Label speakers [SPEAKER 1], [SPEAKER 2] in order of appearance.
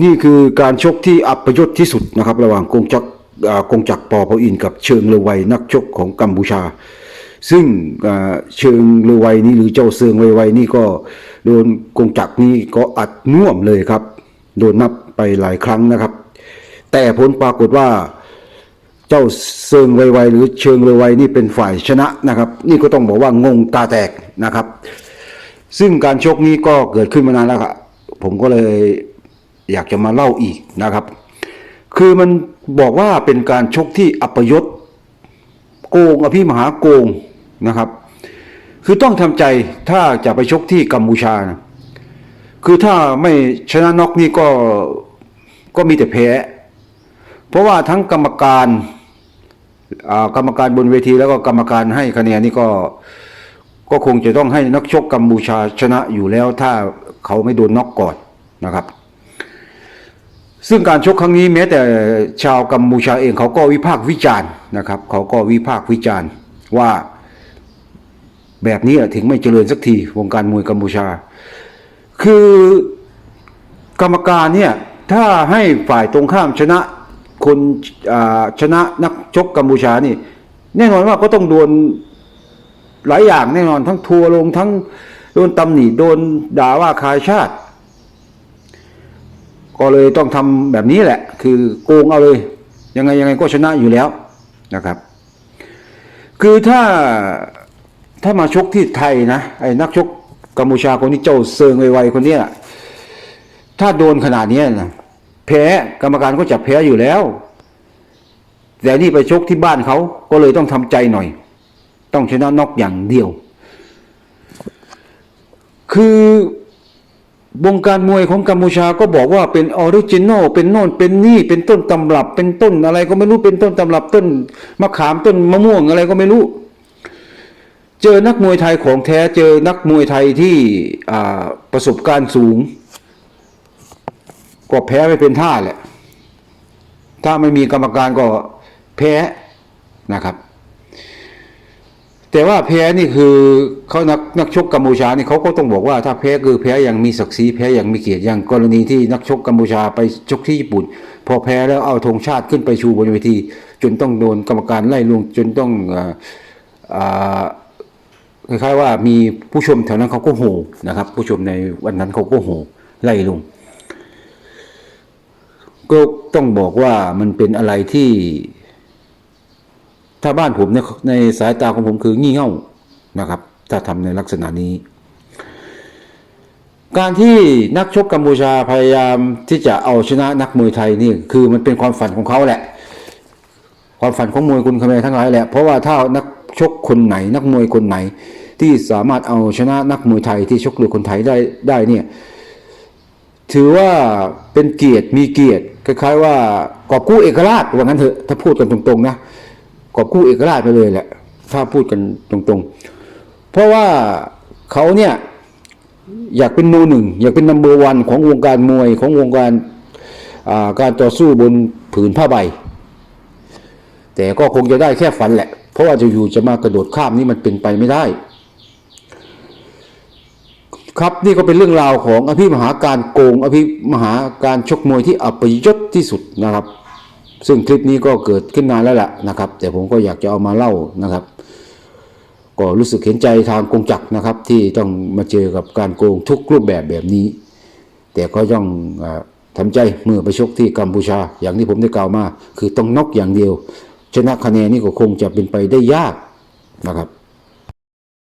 [SPEAKER 1] นี่คือการชกที่อัปยศที่สุดนะครับ ระหว่างกงจักรอ่ากงจักปอพออินกับเชิงเลอไวยนักชกของกัมพูชา ซึ่งเชิงเลอไวยนี่หรือเจ้าเซิงไวไวนี่ก็โดนกงจักนี่ก็อัดน่วมเลยครับ โดนนับไปหลายครั้งนะครับ แต่ผลปรากฏว่าเจ้าเซิงไวๆหรือเชิงเรือไวนี่เป็นฝ่ายชนะนะครับ นี่ก็ต้องบอกว่างงตาแตกนะครับ ซึ่งการชกนี้ก็เกิดขึ้นมานานแล้วครับผมก็เลย อยากจะมาเล่าอีกนะครับ คือมันบอกว่าเป็นการชกที่อัปยศโกงอภิมหาโกงนะครับ คือต้องทำใจถ้าจะไปชกที่กัมพูชานะคือถ้าไม่ชนะน็อกนี่ก็ก็มีแต่แพ้ เพราะว่าทั้งกรรมการอ่ากรรมการบนเวทีแล้วก็กรรมการให้คะแนนนี่ก็ก็คงจะต้องให้นักชกกัมพูชาชนะอยู่แล้วถ้าเขาไม่โดนน็อกก่อนนะครับ ซึ่งการชกครั้งนี้แม้แต่ชาวกัมพูชาเองเขาก็วิพากษ์วิจารณ์นะครับ เขาก็วิพากษ์วิจารณ์ว่าแบบนี้ถึงไม่เจริญสักทีวงการมวยกัมพูชา คือกรรมการเนี่ยถ้าให้ฝ่ายตรงข้ามชนะคนชนะนักชกกัมพูชานี่ แน่นอนว่าก็ต้องโดนหลายอย่างแน่นอนทั้งทัวร์ลงทั้งโดนตำหนิโดนด่าว่าคายชาติ ก็เลยต้องทำแบบนี้แหละ คือโกงเอาเลย ยังไงยังไงก็ชนะอยู่แล้วนะครับ คือถ้าถ้ามาชกที่ไทยนะไอ้นักชกกัมพูชาคนนี้เจ้าเซิงไวๆคนเนี้ยถ้าโดนขนาดนี้นะแพ้กรรมการก็จะแพ้อยู่แล้ว แต่นี่ไปชกที่บ้านเขาก็เลยต้องทำใจหน่อย ต้องชนะน็อกอย่างเดียว คือ วงการมวยของกัมพูชาก็บอกว่าเป็นออริจินอลเป็นโน่นเป็นนี่เป็นต้นตำรับ เป็นต้นอะไรก็ไม่รู้เป็นต้นตำรับต้นมะขามต้นมะม่วงอะไรก็ไม่รู้ เจอนักมวยไทยของแท้เจอนักมวยไทยที่ประสบการณ์สูง ก็แพ้ไม่เป็นท่าแหละ ถ้าไม่มีกรรมการก็แพ้นะครับ แต่ว่าแพ้นี่คือเขานักนักชกกัมพูชานี่เขาก็ต้องบอกว่าถ้าแพ้คือแพ้อย่างมีศักดิ์ศรีแพ้อย่างมีเกียรติอย่างกรณีที่นักชกกัมพูชาไปชกที่ญี่ปุ่น พอแพ้แล้วเอาธงชาติขึ้นไปชูบนเวที จนต้องโดนกรรมการไล่ลงจนต้องคล้ายๆว่ามีผู้ชมแถวนั้นเขาก็โห่นะครับ ผู้ชมในวันนั้นเขาก็โห่ไล่ลงก็ต้องบอกว่ามันเป็นอะไรที่ ถ้าบ้านผมในในสายตาของผมคืองี่เง่านะครับ ถ้าทำในลักษณะนี้ การที่นักชกกัมพูชาพยายามที่จะเอาชนะนักมวยไทยนี่คือมันเป็นความฝันของเขาแหละ ความฝันของมวยคุณคเมทั้งหลายแหละเพราะว่าถ้านักชกคนไหน นักมวยคนไหน ที่สามารถเอาชนะนักมวยไทยที่ชกหรือคนไทยได้ได้เนี่ยถือว่าเป็นเกียรติมีเกียรติคล้ายๆว่ากอบกู้เอกราชว่างั้นเถอะถ้าพูดกันตรงๆนะ กอบกู้เอกราชไปเลยแหละถ้าพูดกันตรงๆ เพราะว่าเขาเนี่ยอยากเป็นโนหนึ่ง อยากเป็นนัมเบอร์วันของวงการมวยของวงการาการต่อสู้บนผืนผ้าใบ แต่ก็คงจะได้แค่ฝันแหละ เพราะว่าจะอยู่จะมากระโดดข้ามนี่มันเป็นไปไม่ได้ ครับนี่ก็เป็นเรื่องราวของอภิมหาการโกง อภิมหาการชกมวยที่อัปยศที่สุดนะครับ ซึ่งคลิปนี้ก็เกิดขึ้นนานแล้วล่ะนะครับ แต่ผมก็อยากจะเอามาเล่านะครับ ก็รู้สึกเห็นใจทางกงจักนะครับ ที่ต้องมาเจอกับการโกงทุกรูปแบบแบบนี้ แต่ก็ย่องอาทำใจเมื่อไปชกที่กัมพูชา อย่างที่ผมได้กล่าวมา คือต้องนอกอย่างเดียว ชนะคะแนนนี่ก็คงจะเป็นไปได้ยากนะครับ